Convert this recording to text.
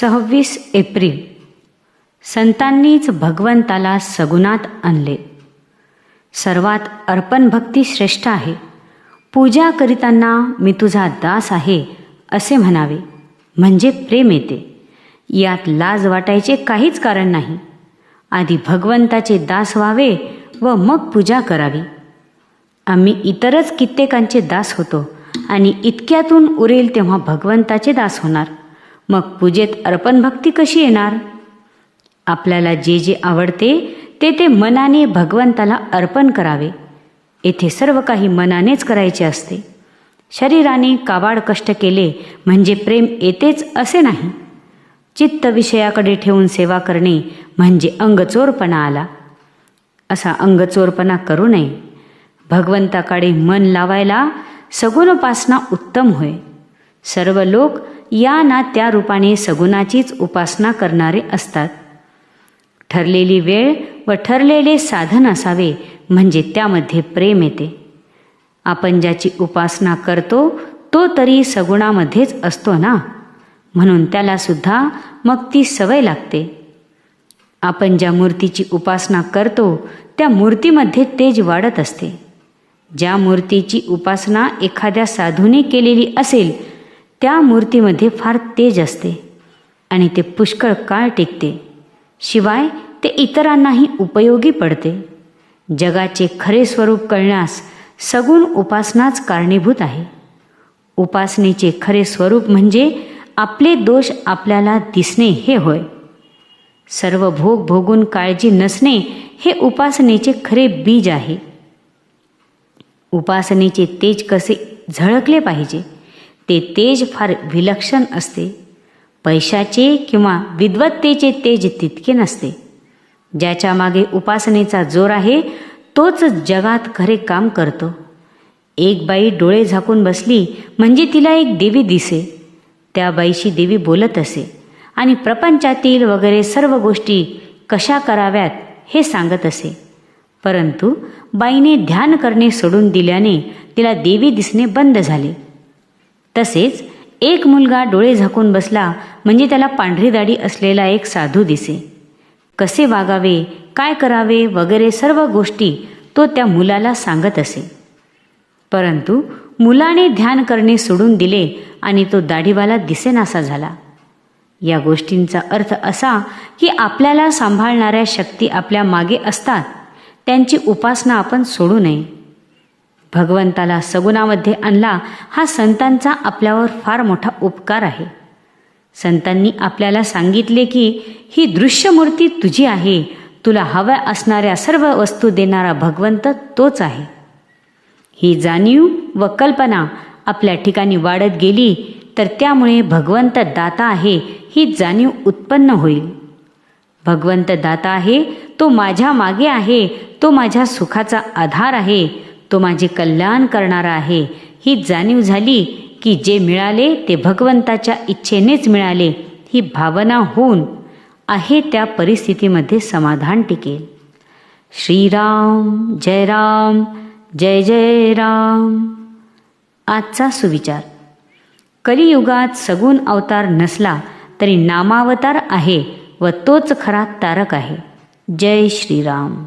सव्वीस एप्रिल. संतांनीच भगवंताला सगुणात आणले. सर्वात अर्पण भक्ती श्रेष्ठ आहे. पूजा करीताना मी तुझा दास आहे असे म्हणावे. म्हणजे प्रेम येते. यात लाज वाटायचे काहीच कारण नाही. आधी भगवंताचे दास व्हावे व मग पूजा करावी. आम्ही इतरच कित्येकांचे दास होतो आणि इतक्यातून उरेल तेव्हा भगवंताचे दास होणार. मग पूजेत अर्पण भक्ती कशी येणार? आपल्याला जे जे आवडते ते ते मनाने भगवंताला अर्पण करावे. येथे सर्व काही मनानेच करायचे असते. शरीराने काबाड कष्ट केले म्हणजे प्रेम येतेच असे नाही. चित्त विषयाकडे ठेवून सेवा करणे म्हणजे अंगचोरपणा आला. असा अंगचोरपणा करू नये. भगवंताकडे मन लावायला सगुणोपासना उत्तम होय. सर्व लोक या ना त्या रूपाने सगुणाचीच उपासना करणारे असतात. ठरलेली वेळ व ठरलेले साधन असावे म्हणजे त्यामध्ये प्रेम येते. आपण ज्याची उपासना करतो तो तरी सगुणामध्येच असतो ना? म्हणून त्याला सुद्धा मग ती सवय लागते. आपण ज्या मूर्तीची उपासना करतो त्या मूर्तीमध्ये तेज वाढत असते. ज्या मूर्तीची उपासना एखाद्या साधूने केलेली असेल त्या मूर्तीमध्ये फार तेज असते आणि ते पुष्कळ काळ टिकते. शिवाय ते इतरांनाही उपयोगी पडते. जगाचे खरे स्वरूप कळण्यास सगुण उपासनाच कारणीभूत आहे. उपासनेचे खरे स्वरूप म्हणजे आपले दोष आपल्याला दिसणे हे होय. सर्व भोग भोगून काळजी नसणे हे उपासनेचे खरे बीज आहे. उपासनेचे तेज कसे झळकले पाहिजे? ते तेज फार विलक्षण असते. पैशाचे किंवा विद्वत्तेचे तेज तितके नसते. ज्याच्या मागे उपासनेचा जोर आहे तोच जगात खरे काम करतो. एक बाई डोळे झाकून बसली म्हणजे तिला एक देवी दिसे. त्या बाईशी देवी बोलत असे. आणि प्रपंचातील वगैरे सर्व गोष्टी कशा कराव्यात हे सांगत असे. परंतु बाईने ध्यान करणे सोडून दिल्याने तिला देवी दिसणे बंद झाले. तसेच एक मुलगा डोळे झाकून बसला म्हणजे त्याला पांढरी दाढी असलेला एक साधू दिसे. कसे वागावे काय करावे वगैरे सर्व गोष्टी तो त्या मुलाला सांगत असे. परंतु मुलाने ध्यान करणे सोडून दिले आणि तो दाढीवाला दिसेनासा झाला. या गोष्टींचा अर्थ असा की आपल्याला सांभाळणाऱ्या शक्ती आपल्या मागे असतात त्यांची उपासना आपण सोडू नये. भगवंताला सगुणामध्ये आणला हा संतांचा आपल्यावर फार मोठा उपकार आहे. संतांनी आपल्याला सांगितले की ही दृश्यमूर्ती तुझी आहे. तुला हव्या असणाऱ्या सर्व वस्तू देणारा भगवंत तोच आहे. ही जाणीव व कल्पना आपल्या ठिकाणी वाढत गेली तर त्यामुळे भगवंत दाता आहे ही जाणीव उत्पन्न होईल. भगवंत दाता आहे तो माझ्या मागे आहे तो माझ्या सुखाचा आधार आहे. तो माझे कल्याण करणारा आहे. ही जाणीव झाली की जे मिळाले ते भगवंताच्या इच्छेनेच मिळाले. ही भावना होऊन आहे त्या परिस्थितीमध्ये समाधान टिकेल. श्रीराम जय राम जय जय राम. आजचा सुविचार. कलियुगात सगुण अवतार नसला तरी नामावतार आहे व तोच खरा तारक आहे. जय श्रीराम.